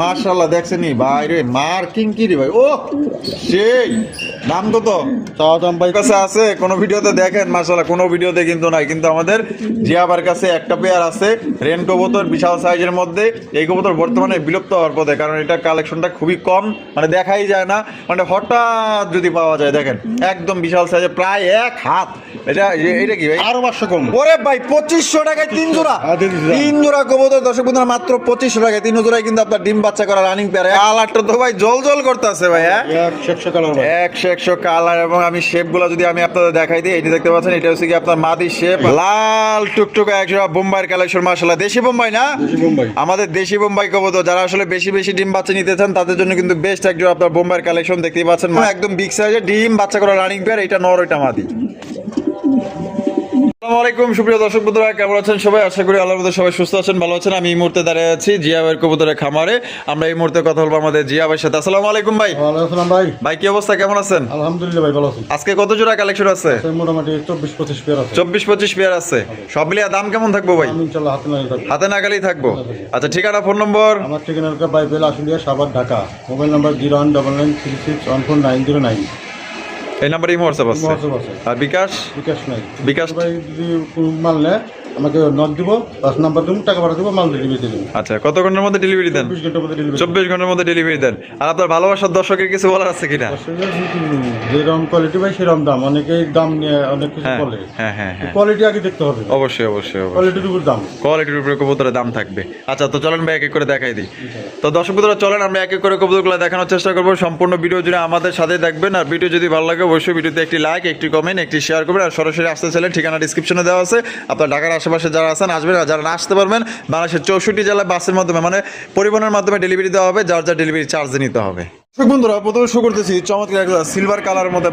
মার্শাল্লাহ দেখছেনি ভাই রে মার্কিং কি রে ভাই। ও সেই দাম কত? ভাই কাছে আছে কোন ভিডিওতে দেখেন মার্শাল্লাহ কোনো ভিডিওতে কিন্তু নাই। কিন্তু আমাদের জিয়াবার কাছে একটা পেয়ার আছে রেন কবুতর বিশাল সাইজের মধ্যে। এই কবুতর বর্তমানে বিলুপ্ত হওয়ার পথে কারণ এটা কালেকশনটা খুবই কম মানে দেখাই যায় না। মানে হঠাৎ যদি পাওয়া যায় দেখেন একদম বিশাল সাইজের প্রায় এক হাত। এটা এটা কি ভাই? আরও পাঁচশো কম। ওরে ভাই পঁচিশশো টাকায় তিন জোড়া। হ্যাঁ। তিন জোড়া কবুতর দর্শক বন্ধুরা মাত্র পঁচিশশো টাকায়। তিন জোড়ায় কিন্তু আপনার ডিম বাচ্চা করা রানিং পেয়ার কালারটা তো ভাই জল জল করতেছে ভাই হ্যাঁ? একশো একশো কালার এবং আমি শেপগুলো যদি আমি আপনাদের দেখাই দিই এটি দেখতে পাচ্ছেন এটা হচ্ছে কি আপনার মাদি শেপ লাল টুকটুক একশো বোম্বাইয়ের কালেকশন মাসাল্লাহ দেশি বোম্বাই না? আমাদের দেশি বোম্বাই কবুতর যারা আসলে বেশি বেশি ডিম বাচ্চা নিতে চান তাদের জন্য কিন্তু বেস্ট একজন আপনার বোম্বাইয়ের কালেকশন দেখতেই পাচ্ছেন। একদম বিগ সাইজের ডিম বাচ্চা করা রানিং পেয়ার এটা নর এটা মাদি। আসসালামু আলাইকুম সুপ্রিয় দর্শক বন্ধুরা কেমন আছেন সবাই? আশা করি আল্লাহ সবাই সুস্থ আছেন ভালো আছেন। আমি এই মুহূর্তে দাঁড়িয়ে আছি জিয়া ভাইয়ের কবুতরের খামারে। আমরা এই মুহূর্তে কথা বলব আমাদের জিয়া ভাইয়ের সাথে। আসসালামু আলাইকুম ভাই। ভাই। ভাই কি অবস্থা? কেমন আছেন? আলহামদুলিল্লাহ ভাই ভালো আছি। আজকে কত জোড়া কালেকশন আছে? মোটামুটি 24 25 পেয়ার আছে। 24 25 পেয়ার আছে। সব মিলিয়ে দাম কেমন থাকব ভাই? ইনশাআল্লাহ হাতে নাগালি থাকব। হাতে নাগালি থাকব। আচ্ছা ঠিকানা ফোন নম্বর আমার ঠিকানা ভাই bell Ashulia Savar Dhaka. Mobile number nine. এই নাম্বারে ইমো হোয়াটসঅ্যাপ আছে? আর বিকাশ? বিকাশ নাই। বিকাশ? ভাই যদি মাল নেয় আমাকে নক দিব পাঁচ নাম্বার দেবো টাকা পাঠা দেবো মাল ডেলিভারি দেবো। আচ্ছা কত ঘণ্টার মধ্যে ডেলিভারি দেন? চব্বিশ ঘণ্টার মধ্যে ডেলিভারি চব্বিশ ঘণ্টার মধ্যে ডেলিভারি দেন। আর আপনার ভালোবাসার দর্শকের কিছু বলার আছে কিনা? যেরকম কোয়ালিটি ভাই সেরকম দাম। অনেকেই দাম নিয়ে অনেক কিছু হ্যাঁ বলে। হ্যাঁ হ্যাঁ হ্যাঁ। কোয়ালিটি আগে দেখতে হবে। অবশ্যই অবশ্যই অবশ্যই। কোয়ালিটির উপর দাম। কোয়ালিটির উপরে কবুতরের দাম থাকবে। আচ্ছা তো চলেন ভাই এক এক করে দেখাই দিই। তো দর্শক বন্ধুরা চলেন আমরা এক এক করে কবুতরগুলো দেখানোর চেষ্টা করব। সম্পূর্ণ ভিডিও জুড়ে আমাদের সাথে দেখবেন আর ভিডিও যদি ভালো লাগে অবশ্যই ভিডিওতে একটি লাইক একটি কমেন্ট একটি শেয়ার করবেন। আর সরাসরি আসতে চাইলে ঠিকানা ডিসক্রিপশনে দেওয়া আছে। আপনার ঢাকার আশেপাশে যারা আছেন, আসবেন যারা না আসতে পারবেন, বাংলাদেশের চৌষট্টি জেলায় বাসের মাধ্যমে মানে পরিবহনের মাধ্যমে ডেলিভারি দেওয়া হবে, যার যার ডেলিভারি চার্জ নিতে হবে। বন্ধুরা প্রথমে করতেছি চমৎকার সিলভার কালারের মধ্যে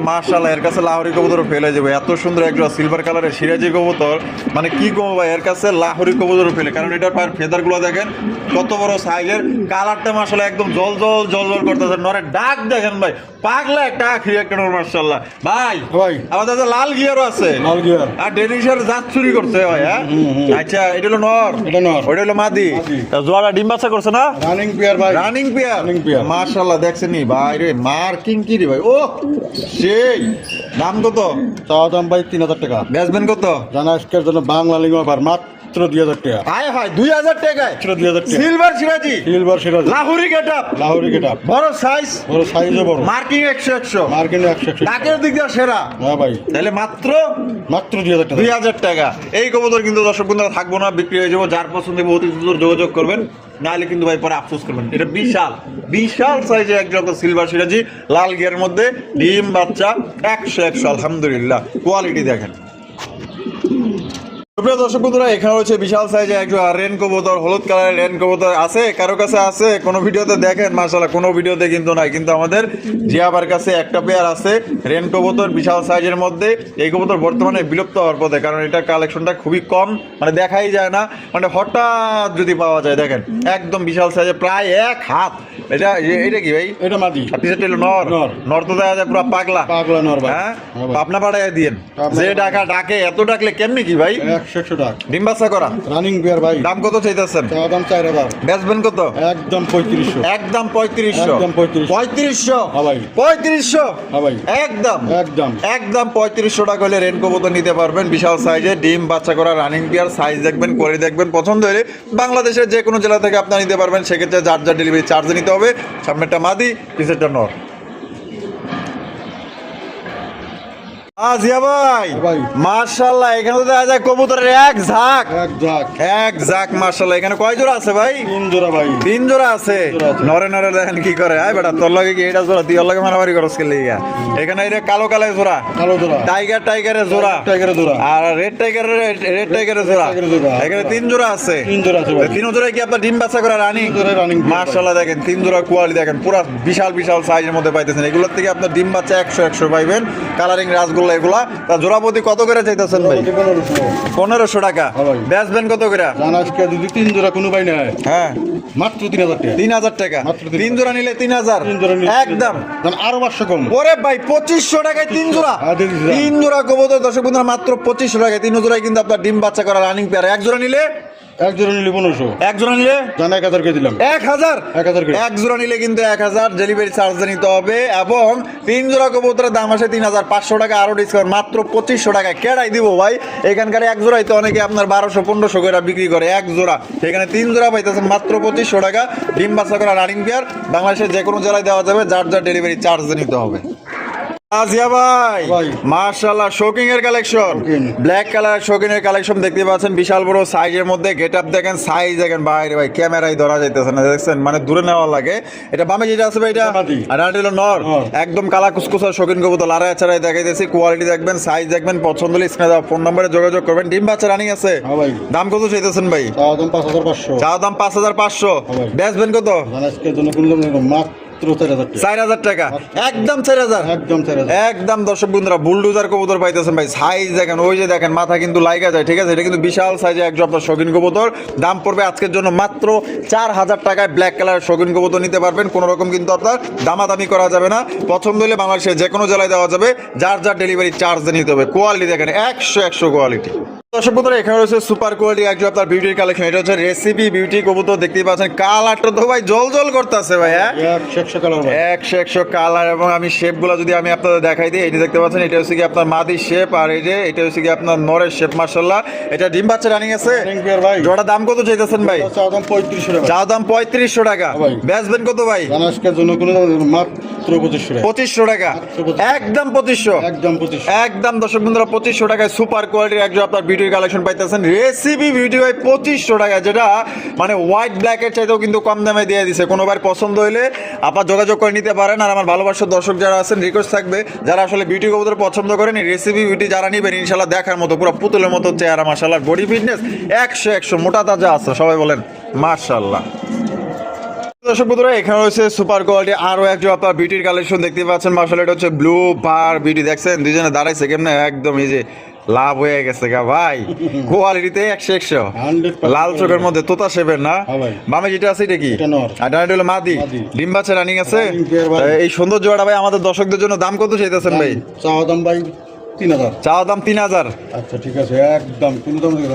এর কাছে লাহোরি কবুতর ফেলে যাবে। এত সুন্দর সিলভার কালারের সিরাজি কবুতর। মানে কি কমো ভাই এর কাছে লাহোরি কবুতর ফেলে। কারণ এটার পায়ের ফেদারগুলো দেখেন কত বড় সাইজের কালারটা একদম জল জল জল জল করতেছে। নরে ডাক দেখেন ভাই পাগলা একটা আখরি একটা নর মাশাআল্লাহ। ভাই ভাই। লাল গিয়ারও আছে। লাল গিয়ার আর ডেনিশের জাত চুরি করতে হয় হ্যাঁ? আচ্ছা এটা হলো নর। এটা নর। ওটা হলো মাদি। জোয়ারা ডিম বাচ্চা করছে না? রানিং পেয়ার ভাই। Running pair pair. মাশাআল্লাহ দেখছেন ভাই রে মার্কিং কি রে ভাই? ও সেই দাম কত? চাওয়া দাম ভাই তিন হাজার টাকা। বেচবেন কত? জানা আজকের জন্য বাংলা লিঙ্গ বার মাত্র দুই হাজার টাকা। আয় হয় দুই হাজার টাকায় মাত্র দুই হাজার টাকা। সিলভার সিরাজি সিলভার সিরাজ লাহুরি গেটআপ লাহোরি গেটা বড় সাইজ বড় সাইজও বড়। মার্কিং একশো একশো। মার্কেটে একশো একশো। ডাকের দিক দিয়ে সেরা। হ্যাঁ ভাই। তাহলে মাত্র মাত্র দুই হাজার টাকা। দুই হাজার টাকা। এই কবুতর কিন্তু দর্শক বন্ধুরা থাকব না বিক্রি হয়ে যাব। যার পছন্দ অতি দ্রুত যোগাযোগ করবেন। নাহলে কিন্তু ভাই পরে আফসোস করবেন। এটা বিশাল বিশাল সাইজের একজন সিলভার সিরাজি লাল গিয়ার মধ্যে ডিম বাচ্চা একশো একশো। আলহামদুলিল্লাহ। কোয়ালিটি দেখেন। সুপ্রিয় দর্শক বন্ধুরা এখানে হচ্ছে বিশাল সাইজের একজন রেন কবুতর হলুদ কালারের রেন কবুতর আছে কারও কাছে আছে কোন ভিডিওতে দেখেন মার্শাল্লাহ কোনো ভিডিওতে কিন্তু নাই কিন্তু আমাদের জিয়াবার কাছে একটা পেয়ার আছে রেন কবুতর বিশাল সাইজের মধ্যে এই কবুতর বর্তমানে বিলুপ্ত হওয়ার পথে কারণ এটা কালেকশনটা খুবই কম মানে দেখাই যায় না মানে হঠাৎ যদি পাওয়া যায় দেখেন একদম বিশাল সাইজের প্রায় এক হাত এটা এটা কি ভাই? এটা মাদি। পিছনে হলো নর? নর। তো দেখা যায় পুরো পাগলা। পাগলা নর ভাই। হ্যাঁ? হ্যাঁ পাবনা পাড়ায় দিয়েন। যে ডাকা ডাকে এত ডাকলে কেমনি কি ভাই? একশো একশো টাকা। ডিম বাচ্চা করা? রানিং ভাই। দাম কত চাইতেছেন? চাওয়া দাম চার হাজার। বেচবেন কত? একদম পঁয়ত্রিশশো। একদম পঁয়ত্রিশশো। একদম পঁয়ত্রিশশো। হ্যাঁ ভাই। পঁয়ত্রিশশো? হ্যাঁ ভাই। একদম? একদম। একদম পঁয়ত্রিশশো টাকা হলে রেন কবুতর নিতে পারবেন। বিশাল সাইজে ডিম বাচ্চা করা রানিং পিয়ার সাইজ দেখবেন করে দেখবেন। পছন্দ হলে বাংলাদেশের যে কোনো জেলা থেকে আপনারা নিতে পারবেন। সেক্ষেত্রে যার যার ডেলিভারি চার্জ নিতে হবে। সামনেরটা মাদি পিছেরটা নর। আ, জিয়া ভাই। ভাই। মার্শাল্লাহ এখানে তো দেখা যায় কবুতরের এক ঝাঁক। এক ঝাঁক। এক ঝাঁক মার্শাল্লাহ এখানে কয় জোড়া আছে ভাই? তিন জোড়া ভাই। তিন জোড়া আছে? নরে নরে দেখেন কি করে। আয় বেটা তোর লগে কি এটা জোড়া তুই ওর লগে মারামারি করস কে লিগা? এখানে এটা কালো কালো জোড়া। কালো জোড়া। টাইগার টাইগারের জোড়া। টাইগারের জোড়া। আর রেড টাইগারের রেড টাইগারের জোড়া। এখানে তিন জোড়া আছে। তিন জোড়া আছে তিন জোড়া কি আপনার ডিম বাচ্চা করে রানিং? দেখেন তিন জোড়া কোয়ালিটি দেখেন পুরা বিশাল বিশাল সাইজের মধ্যে পাইতেছেন। এগুলোর থেকে আপনার ডিম বাচ্চা একশো একশো পাইবেন। কালারিং রাসগোল্লা এগুলা? তা জোড়াপতি কত করে চাইতেছেন ভাই? পনেরোশো। টাকা। হ্যাঁ। বেচবেন কত করে? আজকে যদি তিন জোড়া কোনো ভাই নেয় হ্যাঁ। মাত্র তিন হাজার টাকা। তিন হাজার টাকা। তিন জোড়া নিলে তিন হাজার। তিন জোড়া নিলে একদম। আরও পাঁচশো কম। ওরে ভাই পঁচিশশো টাকায় তিন জোড়া। হ্যাঁ, তিন জোড়া কবুতর দর্শক বন্ধুরা মাত্র পঁচিশশো টাকায় তিন জোড়ায় কিন্তু আপনার ডিম বাচ্চা করা রানিং পেয়ার এক জোড়া নিলে এক জোড়া নিলে পনেরোশো। এক জোড়া নিলে? জানা এক হাজার দিলাম। এক হাজার? এক হাজার করে এক জোড়া নিলে কিন্তু এক হাজার ডেলিভারি চার্জ নিতে হবে এবং তিন জোড়া কবুতরের দাম আসে তিন হাজার পাঁচশো টাকা ডিসকাউন্ট মাত্র পঁচিশশো টাকা কেডাই দিব ভাই? এখানকার এক জোড়াই তো অনেকে আপনার বারোশো পনেরোশো করে বিক্রি করে এক জোড়া। সেখানে তিন জোড়া পাইতেছেন মাত্র পঁচিশশো টাকা। ডিম বাচ্চা করা রানিং পেয়ার বাংলাদেশের যে কোনো জেলায় দেওয়া যাবে যার যার ডেলিভারি চার্জ নিতে হবে। আজিয়া ভাই ভাই। মার্শাল্লাহ শোকিং এর কালেকশন ব্ল্যাক কালার শোকিং এর কালেকশন দেখতে পাচ্ছেন বিশাল বড় সাইজের মধ্যে গেট আপ দেখেন সাইজ দেখেন বাইরে ভাই ক্যামেরায় ধরা যাইতেছে না দেখছেন? মানে দূরে নেওয়া লাগে। এটা বামে যেটা আছে ভাই এটা আর এটা নর। একদম কালা কুসকুসা শোকিং কবুতর লারা ছাড়াই দেখাইতেছি কোয়ালিটি দেখবেন সাইজ দেখবেন পছন্দ হলে স্ক্রিনে ফোন নম্বরে যোগাযোগ করবেন। ডিম বাচ্চা রানিং আছে। হ্যাঁ দাম কত চাইতেছেন ভাই? চাওয়া দাম পাঁচ হাজার পাঁচশো। চা দাম পাঁচ হাজার পাঁচশো। হ্যাঁ বেচবেন কত? মাত্র চার হাজার টাকা। একদম চার হাজার? একদম চার হাজার। একদম দর্শক বন্ধুরা বুলডোজার কবুতর পাইতেছেন ভাই সাইজ দেখেন ওই যে দেখেন মাথা কিন্তু লাইগা যায় ঠিক আছে? এটা কিন্তু বিশাল সাইজে একজন আপনার শৌখিন কবুতর। দাম পড়বে আজকের জন্য মাত্র চার হাজার টাকায় ব্ল্যাক কালার শৌখিন কবুতর নিতে পারবেন। কোনো রকম কিন্তু আপনার দামাদামি করা যাবে না। পছন্দ হলে বাংলাদেশের যে কোনো জেলায় দেওয়া যাবে। যার যার ডেলিভারি চার্জ নিতে হবে। কোয়ালিটি দেখেন একশো একশো কোয়ালিটি দর্শক বন্ধুরা এখানে রয়েছে সুপার কোয়ালিটি একজন আপনার বিউটির কালেকশন এটা হচ্ছে রেসিপি বিউটি কবুতর দেখতেই পাচ্ছেন। কালারটা তো ভাই জল জল করতেছে ভাই হ্যাঁ? একশো একশো কালার এবং আমি শেপগুলো যদি আমি আপনাদের দেখাই দিই এটা দেখতে পাচ্ছেন এটা হচ্ছে কি আপনার মাদি শেপ আর এই যে এটা হচ্ছে কি আপনার নরের শেপ মার্শাল্লাহ এটা ডিম বাচ্চা রানিং আছে? জোড়া দাম কত চাইতেছেন ভাই? চাওয়া দাম পঁয়ত্রিশশো টাকা। চা দাম পঁয়ত্রিশশো টাকা। বেচবেন কত ভাই? মাত্র পঁচিশশো টাকা। পঁচিশশো টাকা। একদম পঁচিশশো। একদম পঁচিশশো। একদম দর্শক বন্ধুরা পঁচিশশো টাকায় সুপার কোয়ালিটির একজন আপনার বিউটির কালেকশন পাইতেছেন। রেসিপি বিউটি ভাই পঁচিশশো টাকা, যেটা মানে হোয়াইট ব্ল্যাকের চাইতেও কিন্তু কম দামে দিয়ে দিছে। কোনোবার পছন্দ হইলে আপনার যোগাযোগ করে নিতে পারেন। আর আমার ভালোবাসার দর্শক যারা আছেন রিকোয়েস্ট থাকবে, যারা আসলে বিউটি কবুতর পছন্দ করেন, এই রেসিপি বিউটি যারা নিবেন ইনশাল্লাহ দেখার মতো, পুরো পুতুলের মতো চেহারা মাসাল্লাহ বডি ফিটনেস একশো একশো, মোটা তাজা আছে। সবাই বলেন মার্শাল্লাহ দর্শক বন্ধুরা, এখানে রয়েছে সুপার কোয়ালিটি আরও একজন আপনার বিউটির কালেকশন দেখতে পাচ্ছেন। মার্শাল এটা হচ্ছে ব্লু বার বিউটি দেখছেন? দুজনে দাঁড়াইছে কেমনে? একদম এই যে লাভ হয়ে গেছে গা ভাই। কোয়ালিটিতে একশো একশো। লাল চোখের মধ্যে তোতা শেপের না? হ্যাঁ বামে যেটা আছে এটা কি। আর ডানাটা হলো মাদি। ডিম বাচ্চা রানিং আছে। এই সুন্দর জোড়া ভাই আমাদের দর্শকদের জন্য দাম কত চাইতেছেন ভাই? চাওয়া দাম ভাই তিন হাজার। চাওয়া দাম তিন হাজার। আচ্ছা ঠিক আছে। একদম কোনো দাম নেই,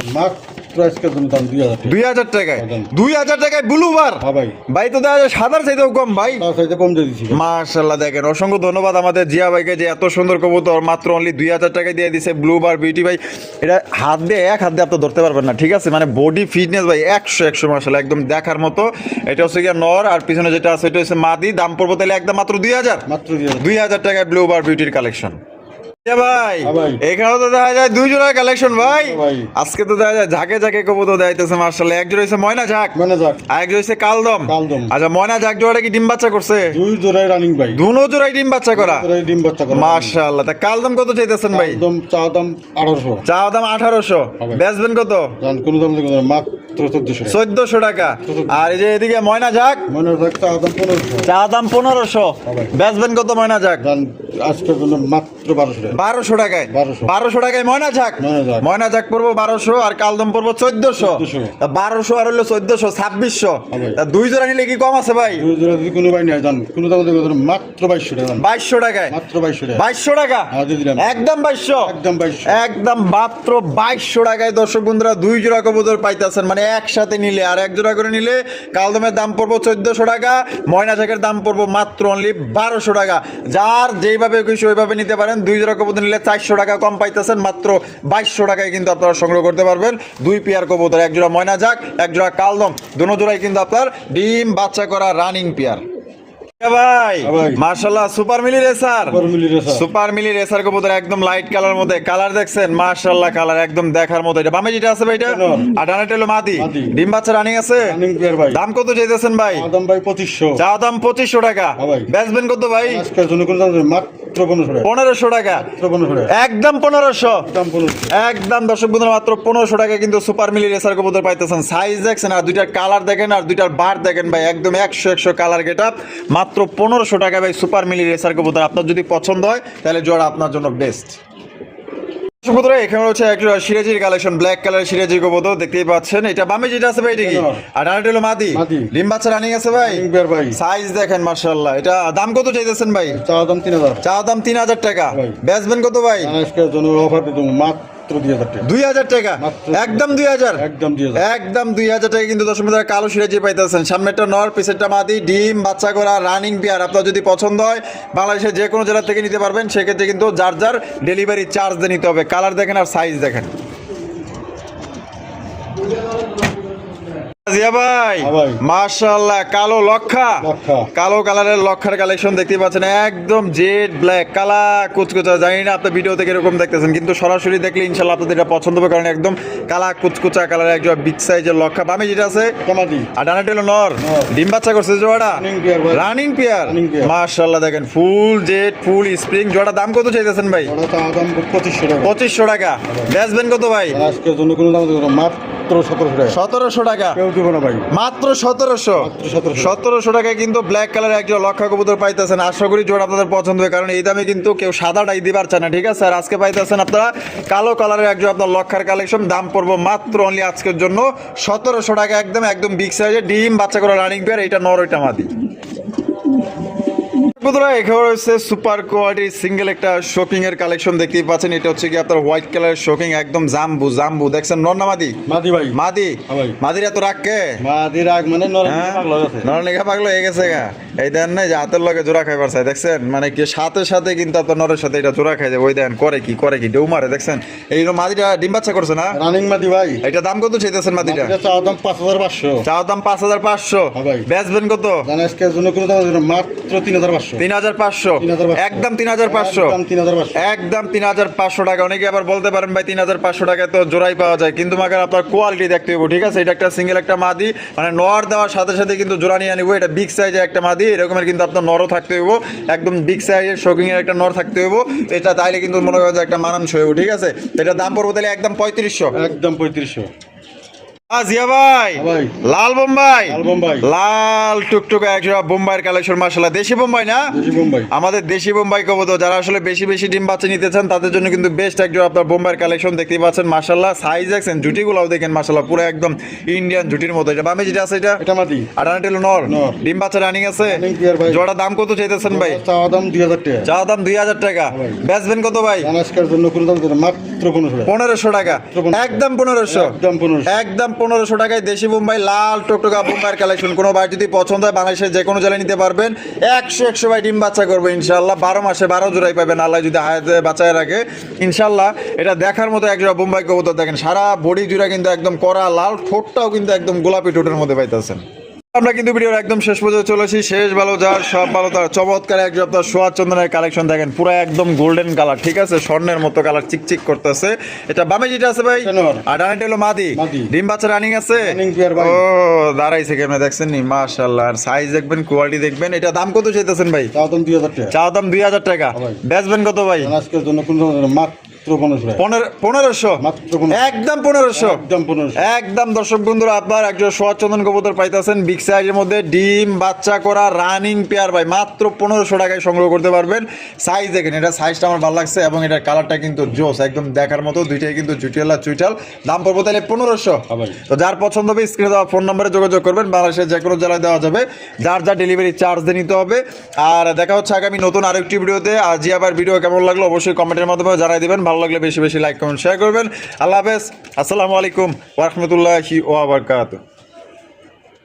মাত্র আজকের দাম দুই হাজার দুই হাজার টাকায়? দুই হাজার টাকায় ব্লু বার? হ্যাঁ ভাই। ভাই তো দেখা যায় সাদার চাইতেও কম ভাই। তার সাথে কম দিয়ে দিচ্ছি মার্শাল্লাহ দেখেন অসংখ্য ধন্যবাদ আমাদের জিয়া ভাইকে যে এত সুন্দর কবুতর মাত্র অনলি দুই হাজার টাকায় দিয়ে দিছে ব্লু বার বিউটি ভাই। এটা হাত দিয়ে এক হাত দিয়ে আপনি ধরতে পারবেন না ঠিক আছে? মানে বডি ফিটনেস ভাই একশো একশো মার্শাল্লাহ একদম দেখার মতো। এটা হচ্ছে গিয়ে নর আর পিছনে যেটা আছে এটা হচ্ছে মাদি। দাম পড়ব তাহলে একদম মাত্র দুই হাজার? মাত্র দুই হাজার। দুই হাজার টাকায় ব্লু বার বিউটির কালেকশন ভাই হ্যাঁ এখানেও তো দেখা যায় দুই জোড়ার কালেকশন ভাই। হ্যাঁ আজকে তো দেখা যায় ঝাঁকে ঝাঁকে কবুতর দেখাইতেছে মার্শাল্লাহ একজন হয়েছে ময়না ঝাঁক আর একজন হয়েছে কালদম। কালদম। আচ্ছা ময়না ঝাঁক জোড়াটা কি ডিম বাচ্চা করছে? দুই জোড়ায় রানিং ভাই। দুনো জোড়াই ডিম বাচ্চা করা? ডিম বাচ্চা করা। মাশাআল্লাহ। তা কাল কত চাইতেছেন ভাই? একদম চা দাম আঠারোশো। চা দাম আঠারোশো। বেচবেন কত? জান দাম মাত্র চোদ্দশো টাকা। আর এই যে এদিকে ময়না ঝাক চা দাম পনেরোশো। বেচবেন কত ময়না ঝাক জান আজকের জন্য মাত্র বারোশো টাকায়। বারোশো। টাকায় ময়না ঝাক ময়না ঝাঁক। পড়ব বারোশো আর কালদম পড়ব চোদ্দশো। বারোশো আর হলো চোদ্দশো ছাব্বিশশো। দুই জোড়া নিলে কি কম আছে ভাই? দুই জোড়া যদি কোনো ভাই নেয় কোনো দাম মাত্র বাইশশো টাকা। বাইশশো টাকায়। মাত্র বাইশশো টাকা। বাইশশো টাকা? হ্যাঁ। একদম বাইশশো? একদম বাইশশো। একদম মাত্র বাইশশো টাকায় দর্শক বন্ধুরা দুই জোড়া কবুতর পাইতেছেন। মানে একসাথে নিলে, আর এক জোড়া করে নিলে কালদমের দাম পড়ব চোদ্দশো টাকা ময়না শাকের দাম পড়ব মাত্র অনলি বারোশো টাকা। যার যেইভাবে খুশি ওইভাবে নিতে পারেন। দুই জোড়া কবুতর নিলে চারশো টাকা কম পাইতেছেন, মাত্র বাইশশো টাকায় কিন্তু আপনারা সংগ্রহ করতে পারবেন। দুই পেয়ার কবুতর, এক জোড়া ময়না ঝাঁক এক জোড়া কালদম, দুনো জোড়াই কিন্তু আপনার ডিম বাচ্চা করা রানিং পেয়ার। ভাই হ্যাঁ সুপার মিলি রেসার। সুপার মিলি রেসার। কবুতর একদম লাইট কালার মধ্যে। কালার দেখছেন? মার্শাল্লাহ কালার একদম দেখার মতো। এটা বামে যেটা আছে ভাই এটা? আর ডানাটা হলো মাদি। ডিম বাচ্চা রানিং আছে? দাম কত চাইতেছেন ভাই? চা দাম ভাই পঁচিশশো। চা দাম পঁচিশশো টাকা। হ্যাঁ ভাই। বেচবেন কত ভাই? আজকের জন্য কোনো দাম মাত্র পনেরোশো টাকা। মাত্র পনেরোশো টাকা। একদম পনেরোশো। একদম দর্শক বন্ধুরা মাত্র পনেরোশো টাকা কিন্তু সুপার মিলি রেসার কবুতর পাইতেছেন। সাইজ দেখছেন আর দুইটার কালার দেখেন আর দুইটার বার দেখেন ভাই একদম একশো একশো কালার গেট মাত্র পনেরোশো টাকা ভাই সুপার মিলি রেসার কবুতর। আপনার যদি পছন্দ হয় তাহলে জোড়া আপনার জন্য বেস্ট বন্ধুরা এখানে হচ্ছে একটা সিরাজির কালেকশন ব্ল্যাক কালার সিরাজি কবুতর দেখতেই পাচ্ছেন। এটা বামে যেটা আছে ভাই এটা কি? আর ডানাটা হলো মাদি। মাদি। ডিম বাচ্চা রানিং আছে ভাই? সাইজ দেখেন মার্শাল্লাহ এটা দাম কত চাইতেছেন ভাই? চা দাম তিন হাজার। চা দাম তিন হাজার টাকা। ভাই। বেচবেন কত ভাই? অফার মাত্র মাত্র দুই হাজার টাকা। দুই হাজার টাকা? একদম দুই হাজার? একদম দুই হাজার। একদম দুই হাজার টাকা কিন্তু কালো সিরাজি পাইতেছেন নর পিছেরটা মাদি ডিম বাচ্চা করা রানিং পেয়ার আপনার যদি পছন্দ হয় বাংলাদেশের যে কোনো জেলা থেকে নিতে পারবেন সেক্ষেত্রে কিন্তু যার যার ডেলিভারি চার্জ দিয়ে নিতে হবে। কালার দেখেন আর সাইজ দেখেন। জিয়া ভাই হ্যাঁ মাশাআল্লাহ কালো লক্ষা। লক্ষা। কালো কালারের লক্ষার কালেকশন দেখতে পাচ্ছেন একদম জেড ব্ল্যাক কালা কুচকুচা জানি না আপনার ভিডিও থেকে এরকম দেখতেছেন কিন্তু সরাসরি দেখলে ইনশাল্লাহ আপনাদের এটা পছন্দ হবে কারণ একদম কালা কুচকুচা কালারের একজন বিগ সাইজের লক্ষা। বামে যেটা আছে আর ডানাটা হলো নর। নর। ডিম বাচ্চা করছে জোড়াটা? Running pair ভাই। রানিং পেয়ার মাশাআল্লাহ দেখেন ফুল জেড ফুল স্প্রিং জোড়া দাম কত চাইতেছেন ভাই? পঁচিশশো টাকা। পঁচিশশো টাকা। কত ভাই? আজকের জন্য কোনো দাম দেবো না, মাত্র সতেরোশো টাকা। সতেরোশো টাকা। কেউ দেবো না ভাই। মাত্র সতেরোশো। মাত্র 1700 সতেরোশো টাকায় কিন্তু ব্ল্যাক কালারের একজন লক্ষা কবুতর পাইতেছেন। আশা করি জোড়া আপনাদের পছন্দ হবে কারণ এই দামে কিন্তু কেউ সাদাটাই দিবার চায় না ঠিক আছে? আর আজকে পাইতেছেন আপনারা কালো কালারের একজন আপনার লক্ষার কালেকশন দাম পড়ব মাত্র অনলি আজকের জন্য সতেরোশো টাকা একদম একদম বিগ সাইজের ডিম বাচ্চা করা রানিং পেয়ার এটা নর ওইটা মাদি। বন্ধুরা এখানে রয়েছে সুপার কোয়ালিটির সিঙ্গেল একটা শপিং এর কালেকশন দেখতেই পাচ্ছেন। এটা হচ্ছে কি আপনার হোয়াইট কালারের শপিং একদম জাম্বু জাম্বু। দেখছেন নর না মাদি? মাদি ভাই। মাদি? হ্যাঁ। মাদির এত রাখকে মাদি রাগ মানে আছে নরনিকা পাগলো হয়ে গেছে গা। এই দেন নাই যে হাতের লগে জোড়া খাইবার চাই দেখছেন? মানে কি সাথে সাথে কিন্তু আপনার নরের সাথে এটা জোড়া খাই যায় ওই দেন করে কি করে কি ডেউ মারে দেখছেন? এই মাদিটা ডিম বাচ্চা করছে না? রানিং মাদি ভাই। এটা দাম কত চাইতেছেন মাদিটা? মাদিটা চাওয়া দাম পাঁচ হাজার পাঁচশো। চাও দাম পাঁচ হাজার পাঁচশো। হ্যাঁ বেচবেন কত? মাত্র তিন হাজার পাঁচশো। তিন হাজার পাঁচশো। একদম তিন হাজার পাঁচশো। একদম তিন হাজার পাঁচশো। একদম তিন হাজার পাঁচশো টাকা। অনেকে আবার বলতে পারেন ভাই তিন হাজার পাঁচশো টাকায় তো জোড়াই পাওয়া যায়। কিন্তু মাগার আপনার কোয়ালিটি দেখতে হবে ঠিক আছে? এটা একটা সিঙ্গেল একটা মাদি। মানে নর দেওয়ার সাথে সাথে কিন্তু জোড়া নিয়ে আনিবো। এটা বিগ সাইজের একটা মাদি। এরকমের কিন্তু আপনার নরও থাকতে হইব, একদম বিগ সাইজের শোকিংয়ের একটা নর থাকতে হইব। এটা তাইলে কিন্তু মনে হয় যে একটা মানানসই ঠিক আছে? এটা দাম পড়ব তাহলে একদম পঁয়ত্রিশশো। একদম পঁয়ত্রিশশো। জিয়া ভাই। হ্যাঁ লাল বোম্বাই। লাল টুকটুকা একশো বোম্বাইয়ের কালেকশন মাসাল্লাহ দেশি বোম্বাই না? আমাদের দেশি বোম্বাই কবুতর যারা আসলে বেশি বেশি ডিম বাচ্চা নিতে চান তাদের জন্য কিন্তু বেস্ট একজন আপনার বোম্বাইয়ের কালেকশন দেখতেই পাচ্ছেন মাসাল্লাহ সাইজ দেখছেন জুটিগুলোও দেখেন মাসাল্লাহ পুরো একদম ইন্ডিয়ান জুটির মতো। এটা বামে যেটা আছে এটা? এটা মাদি আটানাটেল নর। নর। ডিম বাচ্চা রানিং আছে। Running pair ভাই। জোড়া দাম কত চাইতেছেন ভাই? চাওয়া দাম দুই হাজার টাকা। চা দাম দুই হাজার টাকা। ভাই। বেচবেন কত ভাই? জন্য কোনো দাম মাত্র পনেরোশো পনেরোশো টাকা। একদম পনেরোশো। একদম পনেরোশো। একদম পনেরোশো টাকায় দেশি বোম্বাই লাল টকটকা বোম্বাইয়ের কালেকশন কোনো ভাই যদি পছন্দ হয় বাংলাদেশের যে কোনো জেলায় নিতে পারবেন। একশো একশো বাই ডিম বাচ্চা করব ইনশাল্লাহ বারো মাসে বারো জোড়াই পাবেন, আল্লাহ যদি হায়াতে বাঁচায় রাখে। ইনশাল্লাহ এটা দেখার মতো এক জোড়া বোম্বাই কবুতর দেখেন। সারা বডি জুড়া কিন্তু একদম কড়া লাল ঠোঁটটাও কিন্তু একদম গোলাপি ঠোঁটের মধ্যে পাইতেছেন। আমরা কিন্তু ভিডিওর একদম শেষ পর্যন্ত চলেছি শেষ ভালো যার সব ভালো তার। চমৎকার একজন আপনার সোয়াদ চন্দনের কালেকশন দেখেন পুরো একদম গোল্ডেন কালার ঠিক আছে? স্বর্ণের মতো কালার চিকচিক করতেছে। এটা বামে যেটা আছে ভাই। আর ডানাটা হলো মাদি। ডিম বাচ্চা রানিং আছে। ও দাঁড়াইছে কেমন দেখছেন নি? মাশাআল্লাহ আর সাইজ দেখবেন কোয়ালিটি দেখবেন। এটা দাম কত চাইতেছেন ভাই? চাওয়া দাম দুই হাজার টাকা। চাও দাম দুই হাজার টাকা। ভাই। বেচবেন কত ভাই? আজকের জন্য কোনো মাত্র মাত্র পনেরোশো। একদম পনেরোশো? একদম পনেরোশো। একদম দর্শক বন্ধুরা আপনার একজন কবুতর পাইতেছেন বিগ সাইজের মধ্যে। ডিম বাচ্চা করা রানিং পেয়ার ভাই মাত্র পনেরোশো টাকায় সংগ্রহ করতে পারবেন। সাইজ দেখেন এটা সাইজটা আমার ভালো লাগছে এবং এটার কালারটা কিন্তু জোস একদম দেখার মতো দুইটাই কিন্তু জুটিয়ালা চুইটাল। দাম পড়ব তাহলে পনেরোশো। হ্যাঁ তো যার পছন্দ হবে স্ক্রিনে দেওয়া ফোন নম্বরে যোগাযোগ করবেন। বাংলাদেশের যে কোনো জেলায় দেওয়া যাবে। যার যা ডেলিভারি চার্জ দিয়ে নিতে হবে। আর দেখা হচ্ছে আগামী নতুন আরেকটি ভিডিওতে। আবার ভিডিও কেমন লাগল অবশ্যই কমেন্টের মাধ্যমে জানাই দিবেন। ভালো লাগলে বেশি বেশি লাইক কমেন্ট শেয়ার করবেন। আল্লাহ হাফেজ। আসসালামু আলাইকুম ওরহমতুল্লাহি ওয়াবারকাতুহ